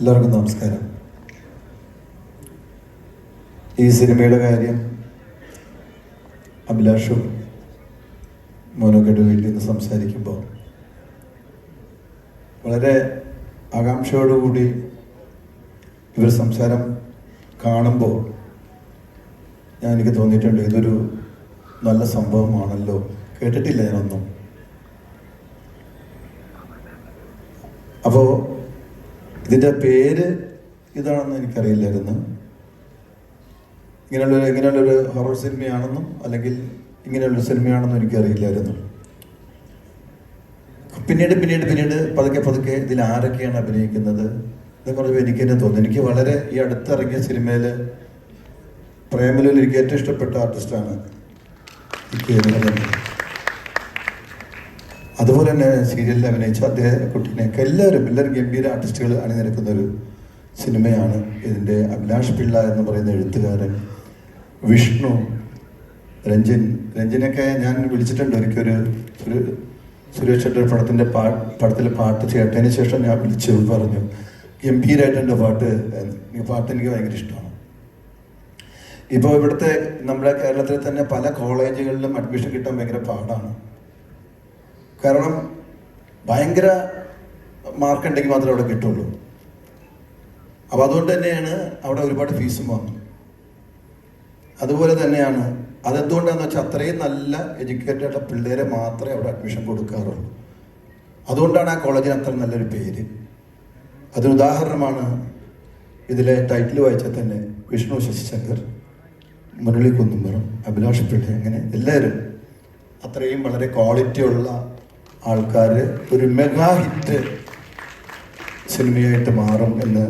എല്ലാവർക്കും നമസ്കാരം. ഈ സിനിമയുടെ കാര്യം അഭിലാഷും മോനോക്കയുടെ വീട്ടിൽ നിന്ന് സംസാരിക്കുമ്പോൾ വളരെ ആകാംക്ഷയോടുകൂടി ഇവർ സംസാരം കാണുമ്പോൾ ഞാൻ എനിക്ക് തോന്നിയിട്ടുണ്ട് ഇതൊരു നല്ല സംഭവമാണല്ലോ. കേട്ടിട്ടില്ല ഞാനൊന്നും. അപ്പോൾ ഇതിന്റെ പേര് ഇതാണെന്ന് എനിക്കറിയില്ലായിരുന്നു. ഇങ്ങനെയുള്ളൊരു ഇങ്ങനെയുള്ളൊരു ഹൊറർ സിനിമയാണെന്നും അല്ലെങ്കിൽ ഇങ്ങനെയുള്ളൊരു സിനിമയാണെന്നും എനിക്കറിയില്ലായിരുന്നു. പിന്നീട് പിന്നീട് പിന്നീട് പതുക്കെ പതുക്കെ ഇതിൽ ആരൊക്കെയാണ് അഭിനയിക്കുന്നത്? ഇതെക്കുറിച്ച് എനിക്ക് തന്നെ തോന്നുന്നു എനിക്ക് വളരെ ഈ അടുത്തിറങ്ങിയ സിനിമയിൽ പ്രേമലൂരിൽ എനിക്ക് ഏറ്റവും ഇഷ്ടപ്പെട്ട ആർട്ടിസ്റ്റാണ് ഈ കേരളം അതുപോലെ തന്നെ സീരിയലിൽ അഭിനയിച്ച അദ്ദേഹം കുട്ടീനെയൊക്കെ എല്ലാവരും എല്ലാവരും ഗംഭീര ആർട്ടിസ്റ്റുകൾ അണിനിരക്കുന്ന ഒരു സിനിമയാണ് ഇതിന്റെ അഭിലാഷ് പിള്ള എന്ന് പറയുന്ന എഴുത്തുകാരൻ വിഷ്ണു രഞ്ജൻ. രഞ്ജനൊക്കെ ഞാൻ വിളിച്ചിട്ടുണ്ട് ഒരിക്കലൊരു ഒരു സുരേഷ് ചേട്ടൻ പടത്തിന്റെ പാ പടത്തിലെ പാട്ട് ചേട്ടതിന് ശേഷം ഞാൻ വിളിച്ചു പറഞ്ഞു. ഗംഭീരമായിട്ടുണ്ട് പാട്ട്. ഈ പാട്ട് എനിക്ക് ഭയങ്കര ഇഷ്ടമാണ്. ഇപ്പോൾ ഇവിടുത്തെ നമ്മുടെ കേരളത്തിൽ തന്നെ പല കോളേജുകളിലും അഡ്മിഷൻ കിട്ടാൻ ഭയങ്കര പാടാണ്. കാരണം ഭയങ്കര മാർക്ക് ഉണ്ടെങ്കിൽ മാത്രമേ അവിടെ കിട്ടുള്ളൂ. അപ്പോൾ അതുകൊണ്ട് തന്നെയാണ് അവിടെ ഒരുപാട് ഫീസും വാങ്ങുന്നത് അതുപോലെ തന്നെയാണ് അതെന്തുകൊണ്ടാണെന്ന് വെച്ചാൽ അത്രയും നല്ല എഡ്യൂക്കേറ്റഡ് ആയിട്ടുള്ള പിള്ളേരെ മാത്രമേ അവിടെ അഡ്മിഷൻ കൊടുക്കാറുള്ളൂ. അതുകൊണ്ടാണ് ആ കോളേജിന് അത്ര നല്ലൊരു പേര്. അതിന് ഉദാഹരണമാണ് ഇതിലെ ടൈറ്റിൽ വായിച്ചാൽ തന്നെ വിഷ്ണു ശശിശങ്കർ മുരളി കുന്നുംപുറം അഭിലാഷ് പിള്ളി അങ്ങനെ എല്ലാവരും അത്രയും വളരെ ക്വാളിറ്റി ഉള്ള ആൾക്കാർ ഒരു മെഗാ ഹിറ്റ് സിനിമയായിട്ട് മാറും എന്ന്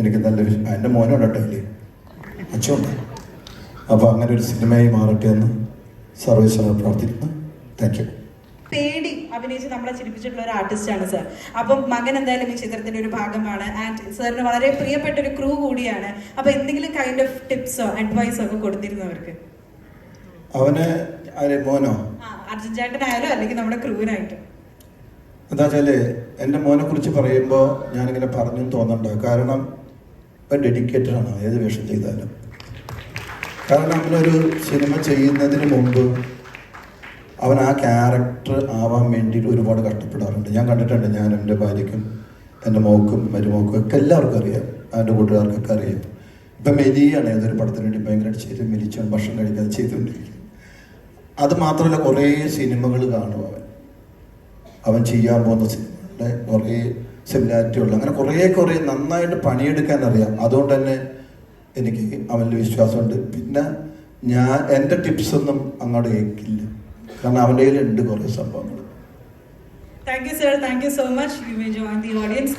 എനിക്ക് നല്ല എന്റെ മോനുണ്ട് ഇല്ലേ? അച്ഛനുണ്ട്. അപ്പോൾ അങ്ങനെ ഒരു സിനിമയായി മാറട്ടെ എന്ന് സർവേശ്വര പ്രാർത്ഥിക്കുന്നു. താങ്ക് യു പേടി അഭിനയിച്ച് നമ്മളെ ചിരിപ്പിച്ചിട്ടുള്ള ഒരു ആർട്ടിസ്റ്റാണ് സർ അപ്പം മകൻ എന്തായാലും ഈ ചിത്രത്തിന്റെ ഒരു ഭാഗമാണ്. ആൻഡ് സാറിന് വളരെ പ്രിയപ്പെട്ട ഒരു ക്രൂ കൂടിയാണ്. അപ്പൊ എന്തെങ്കിലും കൈൻഡ് ഓഫ് ടിപ്സോ അഡ്വൈസോ ഒക്കെ കൊടുത്തിരുന്നവർക്ക്? അവന് ആര് മോനോ? ആ അർജുൻ ചേട്ടനായാലും അല്ലെങ്കിൽ നമ്മുടെ ക്രൂവിനായിട്ടും. എന്താ വെച്ചാൽ എന്റെ മോനെ കുറിച്ച് പറയുമ്പോൾ ഞാനിങ്ങനെ പറഞ്ഞു തോന്നണ്ട. കാരണം അവൻ ഡെഡിക്കേറ്റഡ് ആണ് ഏത് വേഷം ചെയ്താലും. കാരണം അവനൊരു സിനിമ ചെയ്യുന്നതിന് മുമ്പ് അവൻ ആ ക്യാരക്ടർ ആവാൻ വേണ്ടിയിട്ട് ഒരുപാട് കഷ്ടപ്പെടാറുണ്ട്. ഞാൻ കണ്ടിട്ടുണ്ട് ഞാൻ എന്റെ ഭാര്യയ്ക്കും എന്റെ മോക്കും മരുമോക്കും ഒക്കെ എല്ലാവർക്കും അറിയാം. എന്റെ കൂട്ടുകാർക്കൊക്കെ അറിയാം. ഇപ്പം മെലിയാണ് ഏതൊരു പടത്തിന് വേണ്ടി ഭയങ്കരമായിട്ട് ചെയ്ത് മെലിച്ചാണ് ഭക്ഷണം കഴിക്കാതെ ചെയ്തുകൊണ്ടിരിക്കുന്നത് അത് മാത്രമല്ല കുറേ സിനിമകൾ കാണും അവൻ. അവൻ ചെയ്യാൻ പോകുന്ന സിനിമകളുടെ കുറേ സിമിലാരിറ്റി ഉള്ള അങ്ങനെ കുറേ കുറേ നന്നായിട്ട് പണിയെടുക്കാൻ അറിയാം അതുകൊണ്ട് തന്നെ എനിക്ക് അവനിൽ വിശ്വാസമുണ്ട്. പിന്നെ ഞാൻ എന്റെ ടിപ്സ് ഒന്നും അങ്ങോട്ട് കേൾക്കില്ല കാരണം അവന്റെ കയ്യിലുണ്ട് കുറേ സംഭവങ്ങൾ thank you sir thank you so much you may join the audience